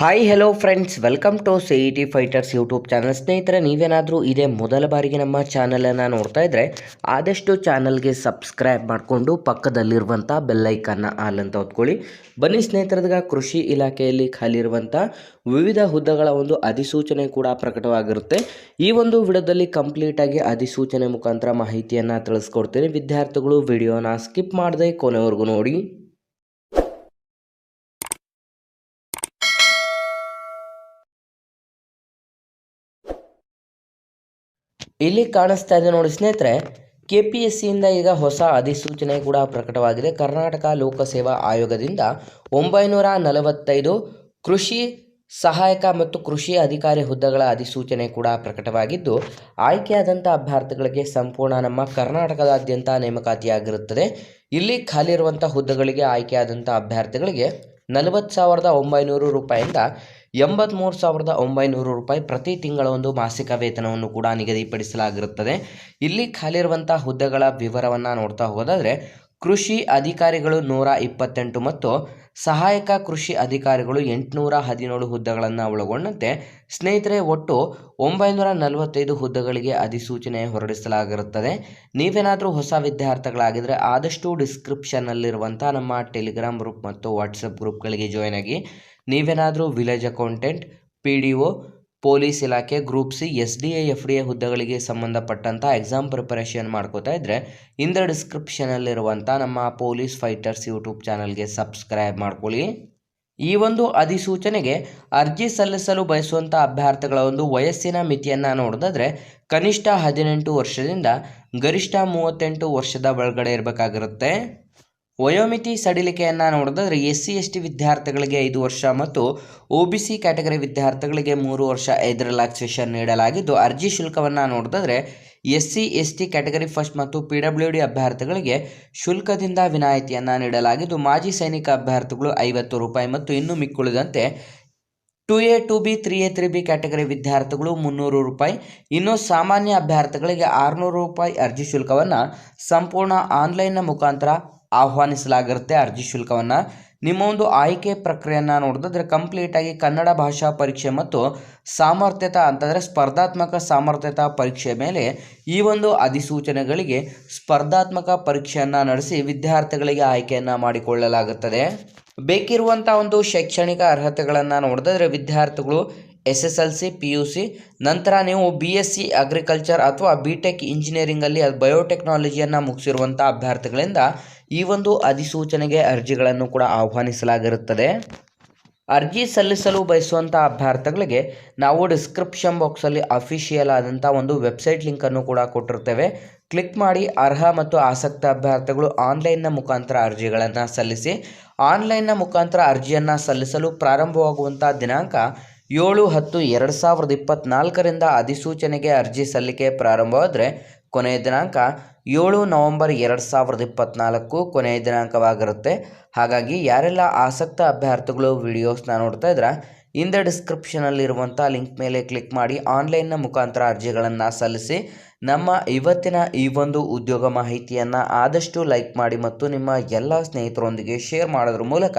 Hi hello friends welcome to C E T fighters YouTube channel ಸ್ನೇಹಿತರೆ, ನೀವೇನಾದರೂ ಇದೇ ಮೊದಲ ಬಾರಿಗೆ ನಮ್ಮ ಚಾನಲನ್ನು ನೋಡ್ತಾ ಇದ್ದರೆ ಆದಷ್ಟು ಚಾನಲ್ಗೆ ಸಬ್ಸ್ಕ್ರೈಬ್ ಮಾಡಿಕೊಂಡು ಪಕ್ಕದಲ್ಲಿರುವಂಥ ಬೆಲ್ಲೈಕನ್ನ ಆಲ್ ಅಂತ ಹೊತ್ಕೊಳ್ಳಿ ಬನ್ನಿ ಸ್ನೇಹಿತರದಾಗ, ಕೃಷಿ ಇಲಾಖೆಯಲ್ಲಿ ಖಾಲಿ ಇರುವಂಥ ವಿವಿಧ ಹುದ್ದೆಗಳ ಒಂದು ಅಧಿಸೂಚನೆ ಕೂಡ ಪ್ರಕಟವಾಗಿರುತ್ತೆ. ಈ ಒಂದು ವಿಡಿಯೋದಲ್ಲಿ ಕಂಪ್ಲೀಟಾಗಿ ಅಧಿಸೂಚನೆ ಮುಖಾಂತರ ಮಾಹಿತಿಯನ್ನು ತಿಳಿಸ್ಕೊಡ್ತೀನಿ. ವಿದ್ಯಾರ್ಥಿಗಳು ವಿಡಿಯೋನ ಸ್ಕಿಪ್ ಮಾಡದೆ ಕೊನೆವರೆಗೂ ನೋಡಿ. ಇಲ್ಲಿ ಕಾಣಿಸ್ತಾ ಇದೆ ನೋಡಿ ಸ್ನೇಹಿತರೆ ಕೆ ಪಿ ಎಸ್ ಸಿಯಿಂದ ಈಗ ಹೊಸ ಅಧಿಸೂಚನೆ ಕೂಡ ಪ್ರಕಟವಾಗಿದೆ. ಕರ್ನಾಟಕ ಲೋಕಸೇವಾ ಆಯೋಗದಿಂದ ಒಂಬೈನೂರ ನಲವತ್ತೈದು ಕೃಷಿ ಸಹಾಯಕ ಮತ್ತು ಕೃಷಿ ಅಧಿಕಾರಿ ಹುದ್ದೆಗಳ ಅಧಿಸೂಚನೆ ಕೂಡ ಪ್ರಕಟವಾಗಿದ್ದು ಆಯ್ಕೆಯಾದಂಥ ಅಭ್ಯರ್ಥಿಗಳಿಗೆ ಸಂಪೂರ್ಣ ನಮ್ಮ ಕರ್ನಾಟಕದಾದ್ಯಂತ ನೇಮಕಾತಿಯಾಗಿರುತ್ತದೆ. ಇಲ್ಲಿ ಖಾಲಿ ಇರುವಂಥ ಹುದ್ದೆಗಳಿಗೆ ಆಯ್ಕೆಯಾದಂಥ ಅಭ್ಯರ್ಥಿಗಳಿಗೆ ನಲವತ್ತು ಸಾವಿರದ ಒಂಬೈನೂರು ರೂಪಾಯಿಂದ ಎಂಬತ್ತ್ಮೂರು ಸಾವಿರದ ಒಂಬೈನೂರು ರೂಪಾಯಿ ಪ್ರತಿ ತಿಂಗಳ ಒಂದು ಮಾಸಿಕ ವೇತನವನ್ನು ಕೂಡ ನಿಗದಿಪಡಿಸಲಾಗಿರುತ್ತದೆ. ಇಲ್ಲಿ ಖಾಲಿ ಇರುವಂಥ ಹುದ್ದೆಗಳ ವಿವರವನ್ನು ನೋಡ್ತಾ ಹೋದಾದರೆ, ಕೃಷಿ ಅಧಿಕಾರಿಗಳು ನೂರ ಇಪ್ಪತ್ತೆಂಟು ಮತ್ತು ಸಹಾಯಕ ಕೃಷಿ ಅಧಿಕಾರಿಗಳು ಎಂಟುನೂರ ಹದಿನೇಳು ಹುದ್ದೆಗಳನ್ನು ಒಳಗೊಂಡಂತೆ, ಸ್ನೇಹಿತರೆ, ಒಟ್ಟು ಒಂಬೈನೂರ ನಲವತ್ತೈದು ಹುದ್ದೆಗಳಿಗೆ ಅಧಿಸೂಚನೆ ಹೊರಡಿಸಲಾಗಿರುತ್ತದೆ. ನೀವೇನಾದರೂ ಹೊಸ ವಿದ್ಯಾರ್ಥಿಗಳಾಗಿದ್ದರೆ ಆದಷ್ಟು ಡಿಸ್ಕ್ರಿಪ್ಷನ್ನಲ್ಲಿರುವಂಥ ನಮ್ಮ ಟೆಲಿಗ್ರಾಮ್ ಗ್ರೂಪ್ ಮತ್ತು ವಾಟ್ಸಪ್ ಗ್ರೂಪ್ಗಳಿಗೆ ಜಾಯ್ನ್ ಆಗಿ ನೀವೇನಾದರೂ village accountant, P D O, police ಇಲಾಖೆ, group C, S D A, F D A ಹುದ್ದೆಗಳಿಗೆ ಸಂಬಂಧಪಟ್ಟಂಥ ಎಕ್ಸಾಮ್ ಪ್ರಿಪರೇಷನ್ ಮಾಡ್ಕೋತಾ ಇದ್ದರೆ ಇಂದ ಡಿಸ್ಕ್ರಿಪ್ಷನಲ್ಲಿರುವಂಥ ನಮ್ಮ ಪೊಲೀಸ್ ಫೈಟರ್ಸ್ ಯೂಟ್ಯೂಬ್ ಚಾನಲ್ಗೆ ಸಬ್ಸ್ಕ್ರೈಬ್ ಮಾಡ್ಕೊಳ್ಳಿ. ಈ ಒಂದು ಅಧಿಸೂಚನೆಗೆ ಅರ್ಜಿ ಸಲ್ಲಿಸಲು ಬಯಸುವಂಥ ಅಭ್ಯರ್ಥಿಗಳ ಒಂದು ವಯಸ್ಸಿನ ಮಿತಿಯನ್ನು ನೋಡೋದಾದರೆ ಕನಿಷ್ಠ ಹದಿನೆಂಟು ವರ್ಷದಿಂದ ಗರಿಷ್ಠ ಮೂವತ್ತೆಂಟು ವರ್ಷದ ಒಳಗಡೆ ಇರಬೇಕಾಗಿರುತ್ತೆ. ವಯೋಮಿತಿ ಸಡಿಲಿಕೆಯನ್ನು ನೋಡಿದ್ರೆ ಎಸ್ ಸಿ ಎಸ್ ಟಿ ವಿದ್ಯಾರ್ಥಿಗಳಿಗೆ ಐದು ವರ್ಷ ಮತ್ತು ಒ ಬಿ ಸಿ ಕ್ಯಾಟಗರಿ ವಿದ್ಯಾರ್ಥಿಗಳಿಗೆ ಮೂರು ವರ್ಷ ಐದು ರಿಲ್ಯಾಕ್ಸೇಷನ್ ನೀಡಲಾಗಿದ್ದು, ಅರ್ಜಿ ಶುಲ್ಕವನ್ನು ನೋಡಿದ್ರೆ S C S T category first ಮತ್ತು ಪಿ ಡಬ್ಲ್ಯೂ ಡಿ ಅಭ್ಯರ್ಥಿಗಳಿಗೆ ಶುಲ್ಕದಿಂದ ವಿನಾಯಿತಿಯನ್ನು ನೀಡಲಾಗಿದ್ದು, ಮಾಜಿ ಸೈನಿಕ ಅಭ್ಯರ್ಥಿಗಳು ಐವತ್ತು ರೂಪಾಯಿ ಮತ್ತು ಇನ್ನೂ ಮಿಕ್ಕುಳಿದಂತೆ two A, two B, three A, three B category ವಿದ್ಯಾರ್ಥಿಗಳು ಮುನ್ನೂರು ರೂಪಾಯಿ, ಇನ್ನು ಸಾಮಾನ್ಯ ಅಭ್ಯರ್ಥಿಗಳಿಗೆ ಆರುನೂರು ರೂಪಾಯಿ ಅರ್ಜಿ ಶುಲ್ಕವನ್ನು ಸಂಪೂರ್ಣ ಆನ್ಲೈನ್ನ ಮುಖಾಂತರ ಆಹ್ವಾನಿಸಲಾಗಿರುತ್ತೆ ಅರ್ಜಿ ಶುಲ್ಕವನ್ನು. ನಿಮ್ಮ ಒಂದು ಆಯ್ಕೆ ಪ್ರಕ್ರಿಯೆಯನ್ನು ನೋಡಿದ್ರೆ ಕಂಪ್ಲೀಟಾಗಿ ಕನ್ನಡ ಭಾಷಾ ಪರೀಕ್ಷೆ ಮತ್ತು ಸಾಮರ್ಥ್ಯತಾ ಅಂತಂದರೆ ಸ್ಪರ್ಧಾತ್ಮಕ ಸಾಮರ್ಥ್ಯತಾ ಪರೀಕ್ಷೆ ಮೇಲೆ ಈ ಒಂದು ಅಧಿಸೂಚನೆಗಳಿಗೆ ಸ್ಪರ್ಧಾತ್ಮಕ ಪರೀಕ್ಷೆಯನ್ನು ನಡೆಸಿ ವಿದ್ಯಾರ್ಥಿಗಳಿಗೆ ಆಯ್ಕೆಯನ್ನು ಮಾಡಿಕೊಳ್ಳಲಾಗುತ್ತದೆ. ಬೇಕಿರುವಂಥ ಒಂದು ಶೈಕ್ಷಣಿಕ ಅರ್ಹತೆಗಳನ್ನು ನೋಡಿದ್ರೆ ವಿದ್ಯಾರ್ಥಿಗಳು S S L C P U C ನಂತರ ನೀವು ಬಿ ಎಸ್ ಸಿ ಅಗ್ರಿಕಲ್ಚರ್ ಅಥವಾ ಬಿ ಟೆಕ್ ಇಂಜಿನಿಯರಿಂಗಲ್ಲಿ ಬಯೋಟೆಕ್ನಾಲಜಿಯನ್ನು ಮುಗಿಸಿರುವಂಥ ಅಭ್ಯರ್ಥಿಗಳಿಂದ ಈ ಒಂದು ಅಧಿಸೂಚನೆಗೆ ಅರ್ಜಿಗಳನ್ನು ಕೂಡ ಆಹ್ವಾನಿಸಲಾಗಿರುತ್ತದೆ. ಅರ್ಜಿ ಸಲ್ಲಿಸಲು ಬಯಸುವಂಥ ಅಭ್ಯರ್ಥಿಗಳಿಗೆ ನಾವು ಡಿಸ್ಕ್ರಿಪ್ಷನ್ ಬಾಕ್ಸಲ್ಲಿ ಅಫಿಷಿಯಲ್ ಆದಂಥ ಒಂದು ವೆಬ್ಸೈಟ್ ಲಿಂಕನ್ನು ಕೂಡ ಕೊಟ್ಟಿರ್ತೇವೆ. ಕ್ಲಿಕ್ ಮಾಡಿ ಅರ್ಹ ಮತ್ತು ಆಸಕ್ತ ಅಭ್ಯರ್ಥಿಗಳು ಆನ್ಲೈನ್ನ ಮುಖಾಂತರ ಅರ್ಜಿಗಳನ್ನು ಸಲ್ಲಿಸಿ, ಆನ್ಲೈನ್ನ ಮುಖಾಂತರ ಅರ್ಜಿಯನ್ನು ಸಲ್ಲಿಸಲು ಪ್ರಾರಂಭವಾಗುವಂಥ ದಿನಾಂಕ ಏಳು ಹತ್ತು ಎರಡು ಸಾವಿರದ ಇಪ್ಪತ್ತ್ನಾಲ್ಕರಿಂದ ಅಧಿಸೂಚನೆಗೆ ಅರ್ಜಿ ಸಲ್ಲಿಕೆ ಪ್ರಾರಂಭವಾದರೆ ಕೊನೆಯ ದಿನಾಂಕ ಏಳು ನವಂಬರ್ ಎರಡು ಸಾವಿರದ ಇಪ್ಪತ್ತ್ನಾಲ್ಕು ಕೊನೆಯ ದಿನಾಂಕವಾಗಿರುತ್ತೆ. ಹಾಗಾಗಿ ಯಾರೆಲ್ಲ ಆಸಕ್ತ ಅಭ್ಯರ್ಥಿಗಳು ವಿಡಿಯೋಸ್ನ ನೋಡ್ತಾ ಇದ್ರೆ ಇಂದ ಡಿಸ್ಕ್ರಿಪ್ಷನಲ್ಲಿರುವಂಥ ಲಿಂಕ್ ಮೇಲೆ ಕ್ಲಿಕ್ ಮಾಡಿ ಆನ್ಲೈನ್ನ ಮುಖಾಂತರ ಅರ್ಜಿಗಳನ್ನು ಸಲ್ಲಿಸಿ, ನಮ್ಮ ಇವತ್ತಿನ ಈ ಒಂದು ಉದ್ಯೋಗ ಮಾಹಿತಿಯನ್ನು ಆದಷ್ಟು ಲೈಕ್ ಮಾಡಿ ಮತ್ತು ನಿಮ್ಮ ಎಲ್ಲ ಸ್ನೇಹಿತರೊಂದಿಗೆ ಶೇರ್ ಮಾಡೋದ್ರ ಮೂಲಕ